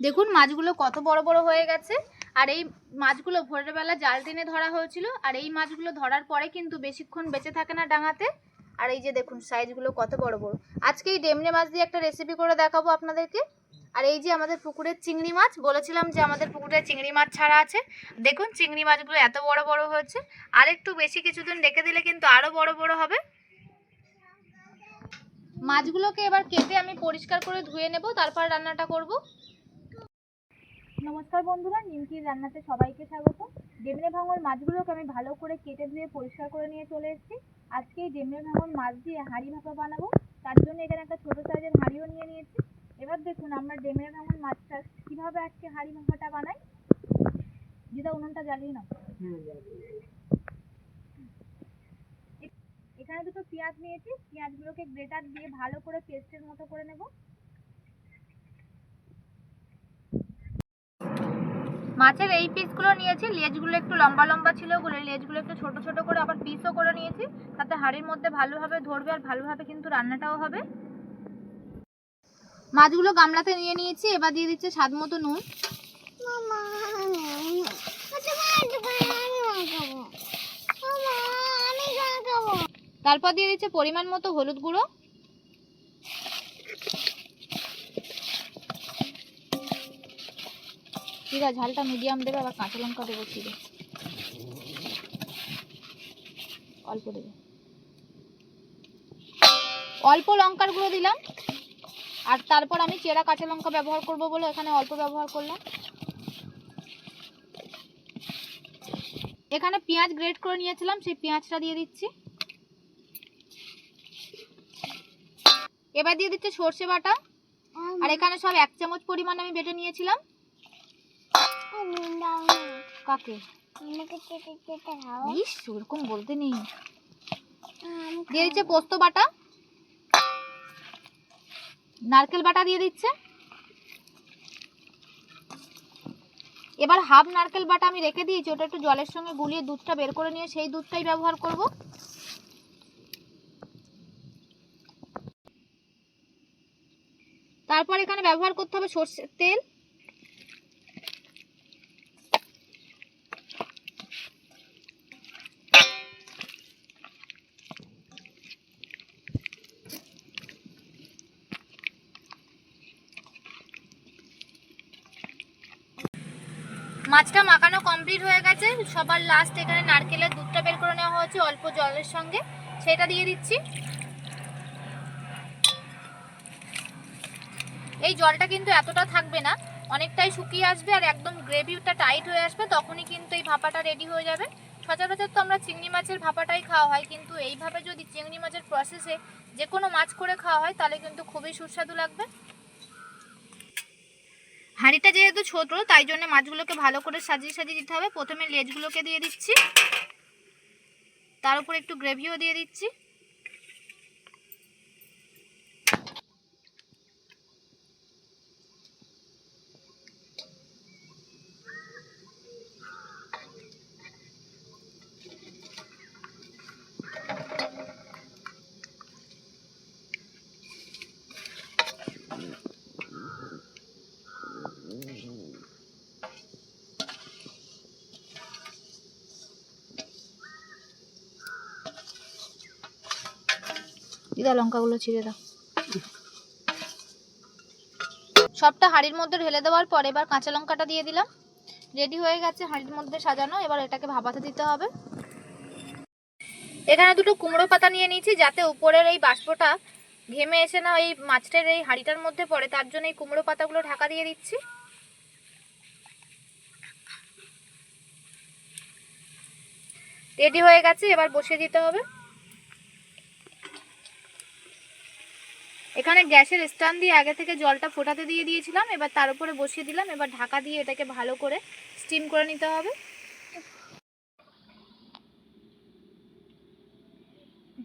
দেখুন মাছগুলো কত বড় বড় হয়ে গেছে। আর এই মাছগুলো ভোরের বেলা জাল টেনে ধরা হয়েছিল। আর এই মাছগুলো ধরার পরে কিন্তু বেশিক্ষণ বেঁচে থাকে না ডাঙাতে। আর এই যে দেখুন সাইজগুলো কত বড় বড়। আজকে এই ডেমনে মাছ দিয়ে একটা রেসিপি করে দেখাবো আপনাদেরকে। আর এই যে আমাদের পুকুরের চিংড়ি মাছ, বলেছিলাম যে আমাদের পুকুরে চিংড়ি মাছ ছাড়া আছে। দেখুন চিংড়ি মাছগুলো এত বড় বড় হয়েছে। আর একটু বেশি কিছুদিন রেখে দিলে কিন্তু আরও বড় বড় হবে। মাছগুলোকে এবার কেটে আমি পরিষ্কার করে ধুয়ে নেব, তারপর রান্নাটা করব। নমস্কার বন্ধুরা নিমকির রান্নাতে সবাইকে স্বাগত। ডেমরে ভাঙর মাছগুলোকে আমি ভালো করে কেটে ধুয়ে পরিষ্কার করে নিয়ে চলে এসেছি। আজকে এই ডেমরে ভাঙর মাছ দিয়ে হাঁড়ি ভাপা বানাবো। তার জন্য এখানে একটা ছোটো সাইজের হাঁড়িও নিয়ে নিয়েছি। এবার দেখুন আমরা ডেমরে ভাঙর মাছটা কীভাবে আজকে হাঁড়ি ভাপাটা বানাই। যেটা উনুনটা জ্বালিয়ে নাও। এখানে দুটো পেঁয়াজ নিয়েছি। পেঁয়াজগুলোকে গ্রেটার দিয়ে ভালো করে পেস্টের মতো করে নেব। মাছের এই পিসগুলো নিয়েছি লেজগুলো একটু লম্বা লম্বা ছিল বলে লেজগুলো একটু ছোট ছোট করে আবার পিসও করে নিয়েছি। তাতে হাঁড়ির মধ্যে ভালোভাবে ধরবে আর ভালোভাবে কিন্তু রান্নাটাও হবে। মাছগুলো গামলাতে নিয়ে নিয়েছি এবার দিয়ে দিচ্ছে স্বাদ মতো নুন। তারপর দিয়ে দিচ্ছে পরিমাণ মতো হলুদ গুঁড়ো। আছে ঝালটা মিডিয়াম দেবে, আবার কাঁচা লঙ্কা দেবো ছিঁড়ে। অল্প দেবে। অল্প লঙ্কার গুঁড়ো দিলাম, আর তারপর আমি চেরা কাঁচা লঙ্কা ব্যবহার করব বলে এখানে অল্প ব্যবহার করলাম। এখানে পেঁয়াজ গ্রেট করে নিয়েছিলাম, সেই পেঁয়াজটা দিয়ে দিচ্ছি। এবার দিয়ে দিচ্ছে সর্ষে বাটা। আর এখানে সব এক চামচ পরিমাণ আমি বেটে নিয়েছিলাম। কাকে? ইস, ওরকম বলতে নেই। দিয়ে দিচ্ছে পোস্ত বাটা? নারকেল বাটা দিয়ে দিচ্ছে? এবার হাফ নারকেল বাটা আমি রেখে দিয়েছি, ওটা একটু জলের সঙ্গে গুলিয়ে দুধটা বের করে নিয়ে সেই দুধটাই ব্যবহার করব। তারপর এখানে ব্যবহার করতে হবে সর্ষের তেল। মাছটা মাখানো কমপ্লিট হয়ে গেছে। সবার লাস্ট এখানে নারকেলের দুধটা বের করে নেওয়া হয়েছে, অল্প জলের সঙ্গে। সেটা দিয়ে দিচ্ছি। এই জলটা কিন্তু এতটা থাকবে না, অনেকটাই শুকিয়ে আসবে আর একদম গ্রেভিটা টাইট হয়ে আসবে, তখনই কিন্তু এই ভাপাটা রেডি হয়ে যাবে। সচরাচর তো আমরা চিংড়ি মাছের ভাপাটাই খাওয়া হয়, কিন্তু এইভাবে যদি চিংড়ি মাছের প্রসেসে যে কোনো মাছ করে খাওয়া হয়, তাহলে কিন্তু খুবই সুস্বাদু লাগবে। হাঁড়িটা যেহেতু ছোট, তাই জন্য মাছগুলোকে ভালো করে সাজিয়ে সাজিয়ে দিতে হবে। প্রথমে লেজগুলোকে দিয়ে দিচ্ছি। তার উপর একটু গ্রেভিও দিয়ে দিচ্ছি। দিদা, লঙ্কাগুলো ছিঁড়ে দাও। সবটা হাঁড়ির মধ্যে ঢেলে দেওয়ার পর এবার কাঁচা লঙ্কাটা দিয়ে দিলাম। রেডি হয়ে গেছে হাঁড়ির মধ্যে সাজানো, এবার এটাকে ভাপাতে দিতে হবে। এখানে দুটো কুমড়ো পাতা নিয়ে নিয়েছি, যাতে উপরের এই বাষ্পটা ঘেমে এসে না এই মাছটার এই হাঁড়িটার মধ্যে পড়ে। তার জন্য এই কুমড়ো পাতাগুলো ঢাকা দিয়ে দিচ্ছি। রেডি হয়ে গেছে, এবার বসিয়ে দিতে হবে। এখানে গ্যাসের স্ট্যান্ড দিয়ে আগে থেকে জলটা ফোটাতে দিয়ে দিয়েছিলাম, এবার তার উপরে বসিয়ে দিলাম, এবার ঢাকা দিয়ে এটাকে ভালো করে স্টিম করে নিতে হবে।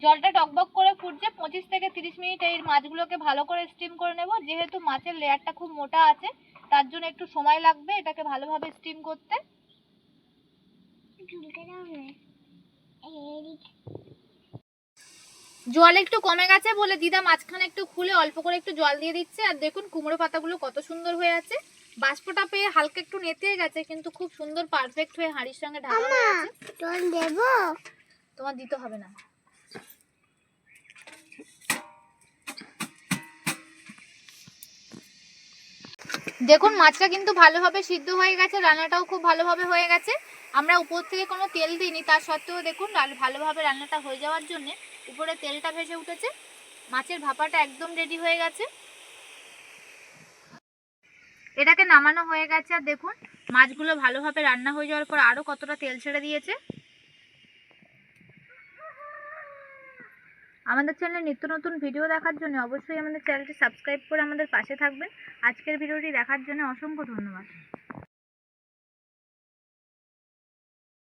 জলটা টকবক করে ফুটছে, পঁচিশ থেকে তিরিশ মিনিট এই মাছগুলোকে ভালো করে স্টিম করে নেব। যেহেতু মাছের লেয়ারটা খুব মোটা আছে, তার জন্য একটু সময় লাগবে এটাকে ভালোভাবে স্টিম করতে। জল একটু কমে গেছে বলে দিদা মাঝখানে একটু খুলে অল্প করে একটু জল দিয়ে দিচ্ছে। আর দেখুন কুমড়ো পাতাগুলো কত সুন্দর হয়ে আছে। বাষ্পটা পেয়ে হালকা একটু নেতিয়ে গেছে কিন্তু খুব সুন্দর পারফেক্ট হয়ে হাঁড়ির সঙ্গে ঢাকা তোমার দিতে হবে না। দেখুন মাছটা কিন্তু ভালোভাবে সিদ্ধ হয়ে গেছে রান্নাটাও খুব ভালোভাবে হয়ে গেছে। আমরা উপর থেকে কোনো তেল দিইনি তার সত্ত্বেও দেখুন ভালোভাবে রান্নাটা হয়ে যাওয়ার জন্য উপরে তেলটা ভেসে উঠেছে। মাছের ভাপাটা একদম রেডি হয়ে গেছে। এটাকে নামানো হয়ে গেছে আর দেখুন, মাছগুলো ভালোভাবে রান্না হয়ে যাওয়ার পর আরও কতটা তেল ছেড়ে দিয়েছে। আমাদের চ্যানেলে নিত্য নতুন ভিডিও দেখার জন্য অবশ্যই আমাদের চ্যানেলটি সাবস্ক্রাইব করে আমাদের পাশে থাকবেন। আজকের ভিডিওটি দেখার জন্য অসংখ্য ধন্যবাদ।